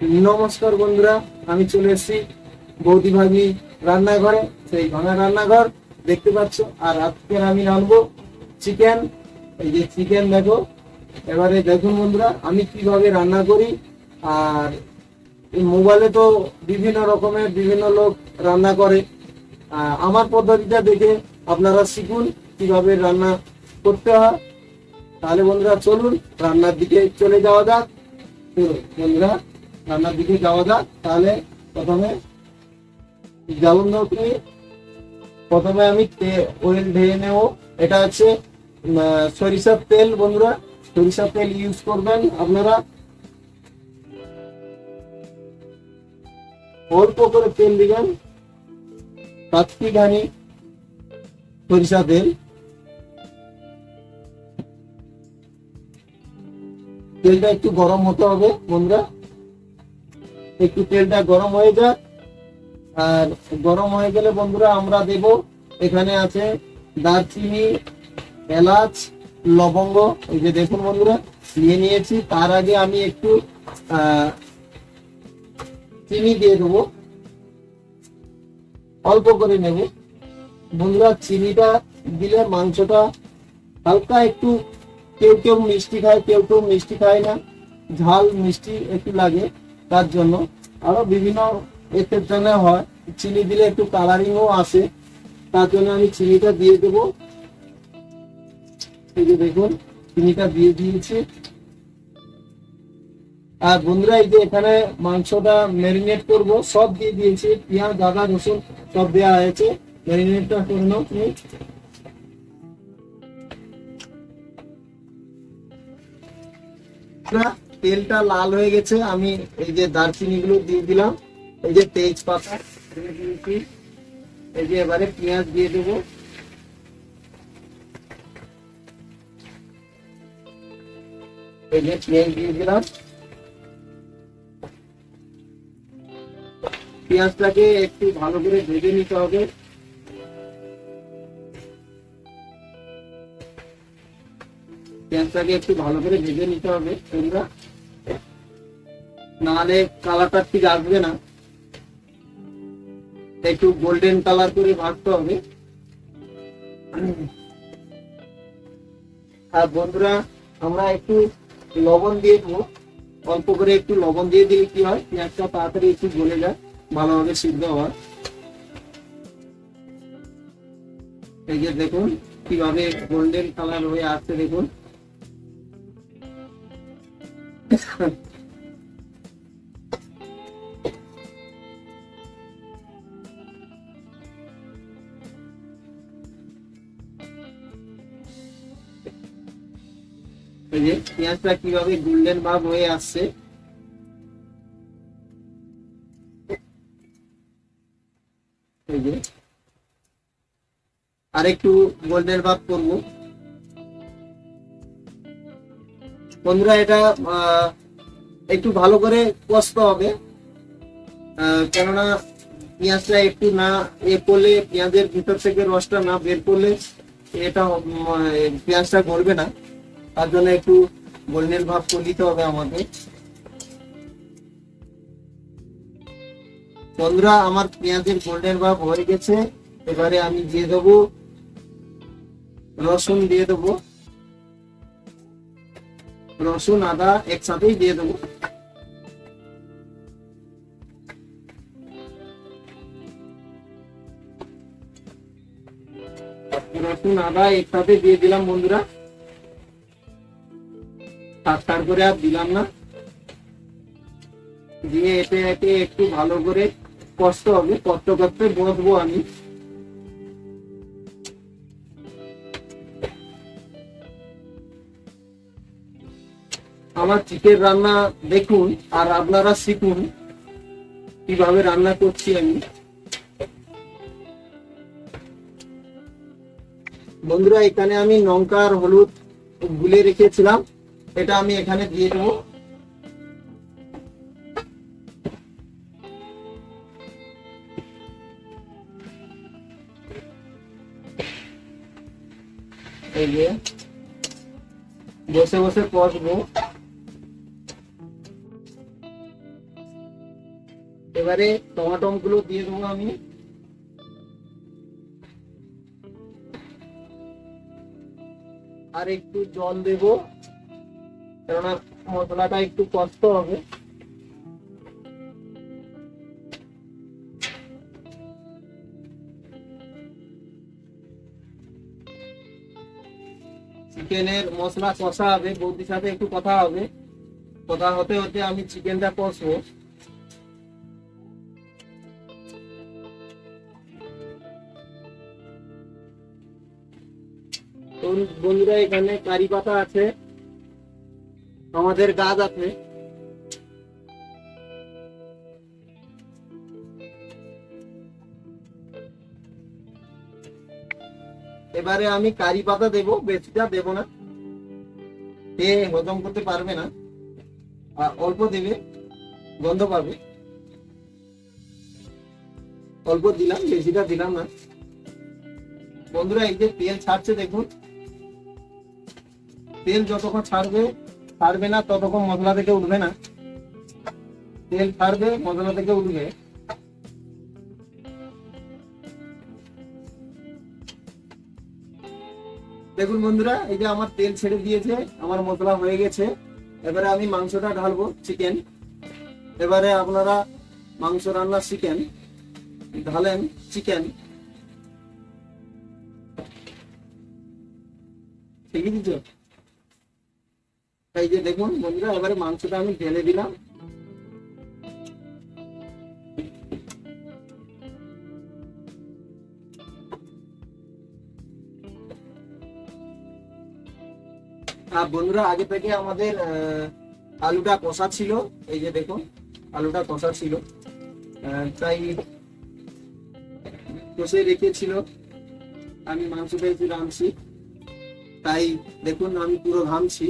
নমস্কার বন্ধুরা, আমি চলে এসেছি বৌদি ভাগি রান্নাঘরে, সেই ভাঙা রান্নাঘর, দেখতে পাচ্ছ। আর আজকে আমি রানবো চিকেন। এই যে চিকেন দেখো, এবারে দেখুন বন্ধুরা, আমি কীভাবে রান্না করি, আর মোবাইলে তো বিভিন্ন রকমের বিভিন্ন লোক রান্না করে। আমার পদ্ধতিটা দেখে আপনারা শিখুন কীভাবে রান্না করতে হয়। তাহলে বন্ধুরা চলুন, রান্নার দিকে চলে যাওয়া যাক। বন্ধুরা রান্নার দিকে যাওয়া যাক তাহলে প্রথমে ধরো তুমি প্রথমে আমি ওয়েল ঢেলে নেব। এটা আহ, সরিষার তেল বন্ধুরা। সরিষার তেল ইউজ করবেন আপনারা। অল্প করে তেল দিবেন। পাঁচটিখানি সরিষা তেল। তেলটা একটু গরম হতে হবে বন্ধুরা। একটু তেলটা গরম হয়ে যাক। আর গরম হয়ে গেলে বন্ধুরা আমরা দেব, এখানে আছে দারচিনি, এলাচ, লবঙ্গ। এই যে দেখুন বন্ধুরা, নিয়ে নিয়েছি। তার আগে আমি একটু চিনি দিয়ে দেবো। অল্প করে নেব। বন্ধুরা, চিনিটা দিলে মাংসটা হালকা একটু, কেউ কেউ মিষ্টি খায়, কেউ কেউ মিষ্টি খায় না। ঝাল মিষ্টি একটু লাগে। তার জন্য। আরও বিভিন্ন এর জন্য হয়। চিনি দিলে একটু কালারিংও আসে। তার জন্য আমি চিনিটা দিয়ে দেবো। এই যে দেখুন চিনিটা দিয়ে দিয়েছি। আর বন্ধুরা এই যে এখানে মাংসটা ম্যারিনেট করব। সব দিয়ে দিয়েছি। পেঁয়াজ আদা রসুন সব দেওয়া হয়েছে। ম্যারিনেটটা করে নাও তুমি। বন্ধুরা, তেলটা লাল হয়ে গেছে, আমি এই যে দারচিনি গুলো দিয়ে দিলাম। এই যে তেজপাতা এই যে এবারে পেঁয়াজ দিয়ে দেবো। এই যে পেঁয়াজ দিয়ে দিলাম। পেঁয়াজটাকে একটু ভালো করে ভেজে নিতে হবে। পেঁয়াজটাকে একটু ভালো করে ভেজে নিতে হবে তোমরা। নাহলে কালারটা ঠিক আসবে না। একটু গোল্ডেন কালার করে ভাজতে হবে। আর বন্ধুরা, আমরা একটু লবণ দিয়ে দেবো। অল্প করে একটু লবণ দিয়ে দিলে কি হয়? পেঁয়াজটা তাড়াতাড়ি একটু গলে যায়, ভালোভাবে সিদ্ধ হওয়ার। এই যে দেখুন, কীভাবে গোল্ডেন কালার হয়ে আসছে দেখুন। এই যে পেঁয়াজটা কীভাবে গোল্ডেন ভাব হয়ে আসছে। এই আর একটু গোল্ডেন ভাব করব। বন্ধুরা, এটা একটু ভালো করে কষতে হবে। কেননা পেঁয়াজটা একটু না এ করলে, পেঁয়াজের ভিতর থেকে রসটা না বের করলে এটা পেঁয়াজটা গলবে না। তার জন্য একটু গোল্ডেন ভাব করে দিতে হবে আমাকে। বন্ধুরা, আমার পেঁয়াজের গোল্ডেন ভাব হয়ে গেছে। এবারে আমি দিয়ে দেবো রসুন দিয়ে দেবো। রসুন, আদা একসাথেই দিয়ে দেবো। রসুন, আদা একসাথে দিয়ে দিলাম বন্ধুরা। তার করে আর দিলাম না। দিয়ে এতে এতে একটু ভালো করে কষ্ট হবে, কষ্ট করতে বসবো আমি। আমার চিকেন রান্না দেখুন আর আপনারা শিখুন, কীভাবে রান্না করছি আমি। বন্ধুরা, এখানে আমি লঙ্কা আর হলুদ গুলে রেখেছিলাম। এটা আমি এখানে দিয়ে দেবো। এই যে, বসে বসে কষবো। এবারে টমাটমগুলো দিয়ে দেবো আমি। আর একটু জল দেব। কেননা মশলাটা একটু কষ্ট হবে। চিকেনের মশলা কষা হবে, বৌদির সাথে একটু কথা হবে। কথা হতে হতে আমি চিকেনটা কষবো। বন্ধুরা, এখানে কারি পাতা আছে। আমাদের গাছ আছে এবারে আমি কারি পাতা দেবো, বেশিটা দেবো না। সে হজম করতে পারবে না, আর অল্প দেবে গন্ধ পাবে। অল্প দিলাম, বেশিটা দিলাম না। বন্ধুরা, এই যে তেল ছাড়ছে দেখুন। তেল যতক্ষণ ছাড়বে ছাড়বে না, ততক্ষণ মশলা থেকে উঠবে না। তেল ছাড়বে, মশলা থেকে উঠবে। দেখুন বন্ধুরা, এই যে আমার তেল ছেড়ে দিয়েছে, আমার মশলা হয়ে গেছে। এবারে আমি মাংসটা ঢালবো, চিকেন। এবারে আপনারা মাংস রান্না শিখেন, ঢালেন চিকেন। ঠিকই দিচ্ছ এই যে দেখুন বন্ধুরা, এবারে মাংসটা আমি ঢেলে দিলাম। আর বন্ধুরা, আগে থেকে আমাদের আলুটা কষা ছিল। এই যে দেখুন, আলুটা কষা ছিল। তাই কষে রেখেছিল। আমি মাংসটা একটু রাঁধছি। তাই দেখুন, আমি পুরো ঘামছি।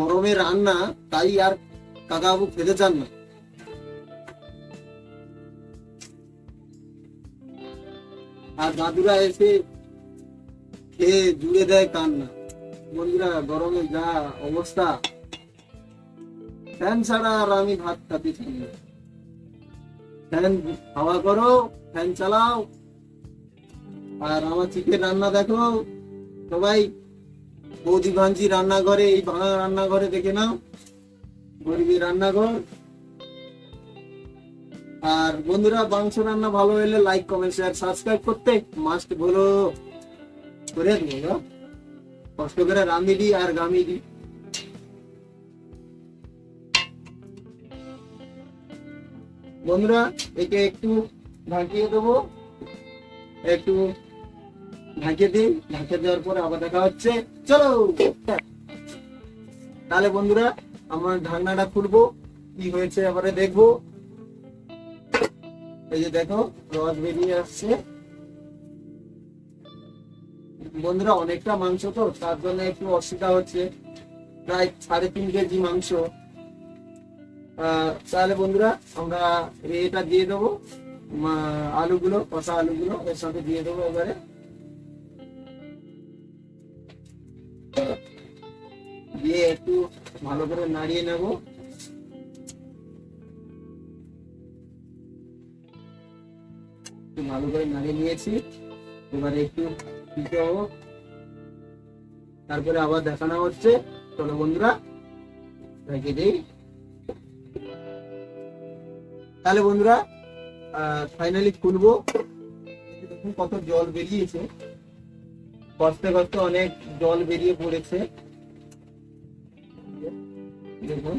গরমে রান্না, তাই আর কাকাবু খেতে চান না। আর দাদুরা এসে খেয়ে জুড়ে দেয় কান্না। বন্ধুরা, গরমে যা অবস্থা। ফ্যান ছাড়া আর আমি ভাত খাতে চাই না। ফ্যান হাওয়া করো, ফ্যান চালাও। আর আমার চিকেন রান্না দেখো। সবাই বৌদি ভাঞ্জি রান্নাঘরে, এই ভাঙা রান্নাঘরে দেখে নাও। গরিবের রান্নাঘর। আর বন্ধুরা, মাংস রান্না ভালো হলে লাইক কমেন্ট শেয়ার সাবস্ক্রাইব করতে মাস্ট বলো। করে কষ্ট করে রান্ধি দি আর গামি দি। বন্ধুরা, একে একটু ঢাকিয়ে দেবো। একটু ঢাকিয়ে দিই, ঢাকিয়ে দেওয়ার পরে আবার দেখা হচ্ছে। চলো! তাহলে বন্ধুরা, আমার ঢাকনাটা খুলবো, কি হয়েছে এবারে দেখব। এই যে দেখো, রস বেরিয়ে আসছে। বন্ধুরা, অনেকটা মাংস তো, তার জন্য একটু অসুবিধা হচ্ছে। প্রায় সাড়ে তিন কেজি মাংস। তাহলে বন্ধুরা, আমরা এটা দিয়ে দেবো আলুগুলো, কষা আলুগুলো, এর সাথে দিয়ে দেবো এবারে। দিয়ে একটু ভালো করে নাড়িয়ে নেব। ভালো করে নাড়িয়ে নিয়েছি। এবারে একটু দিতে হব। তারপরে আবার দেখানো হচ্ছে। চলো বন্ধুরা, রেখে দিই। তাহলে বন্ধুরা ফাইনালি খুলবো। কত জল বেরিয়েছে। কষ্টে কষ্টে অনেক জল বেরিয়ে পড়েছে। দেখুন।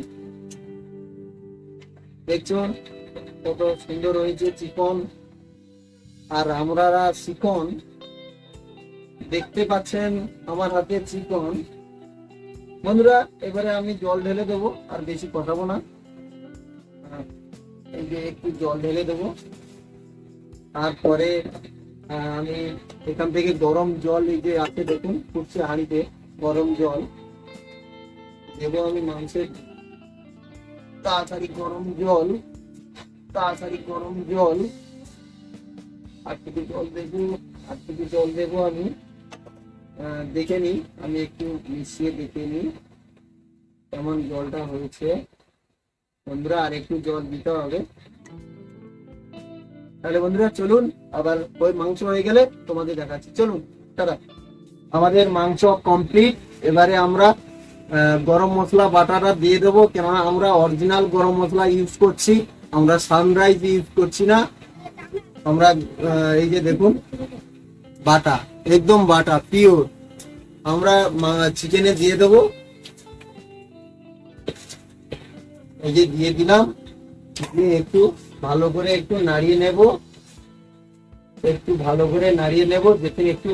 দেখছেন কত সুন্দর হয়েছে চিকন। আর আমরা চিকন। দেখতে পাচ্ছেন আমার হাতে চিকন। বন্ধুরা, এবারে আমি জল ঢেলে দেবো, আর বেশি কষাবো না। এই যে একটু জল ঢেলে দেবো। তারপরে আমি এখান থেকে গরম জল এই যে আছে দেখুন, ফুটছে হাঁড়িতে, গরম জল। দেবো আমি মাংসের তাড়াতাড়ি গরম জল, তাড়াতাড়ি গরম জল। আর কিছু জল দেবো আর কিছু জল দেবো আমি। দেখে নিই, আমি একটু মিশিয়ে দেখে নিই কেমন জলটা হয়েছে। বন্ধুরা, আর একটু জল দিতে হবে। তাহলে বন্ধুরা, চলুন, আবার ওই মাংস হয়ে গেলে তোমাদের দেখাচ্ছি। চলুন দাদা আমাদের মাংস কমপ্লিট এবারে আমরা গরম মশলা, বাটাটা দিয়ে দেবো। কেননা আমরা অরিজিনাল গরম মশলা ইউজ করছি। আমরা সানরাইজ ইউজ করছি না। আমরা এই যে দেখুন, বাটা, একদম বাটা পিওর আমরা চিকেনে দিয়ে দেবো। এই যে দিয়ে দিলাম। দিয়ে একটু ভালো করে একটু নাড়িয়ে নেব। একটু ভালো করে নাড়িয়ে নেব। যাতে একটু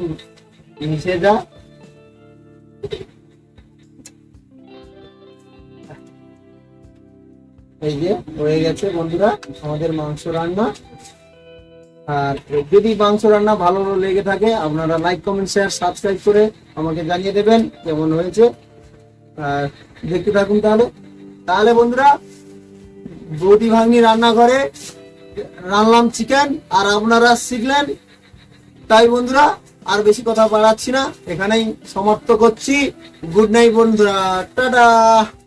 মিশে যা এই যে, হয়ে গেছে বন্ধুরা, আমাদের মাংস রান্না। আর যদি মাংস রান্না ভালো লেগে থাকে, আপনারা লাইক কমেন্ট শেয়ার সাবস্ক্রাইব করে আমাকে জানিয়ে দেবেন কেমন হয়েছে। আর দেখতে থাকুন তাহলে। তাহলে বন্ধুরা, বৌদি ভাগ্নি রান্নাঘরে রান্নাম চিকেন আর আপনারা শিখলেন। তাই বন্ধুরা, আর বেশি কথা বাড়াচ্ছি না। এখানেই সমাপ্ত করছি। গুড নাইট বন্ধুরা, টাটা!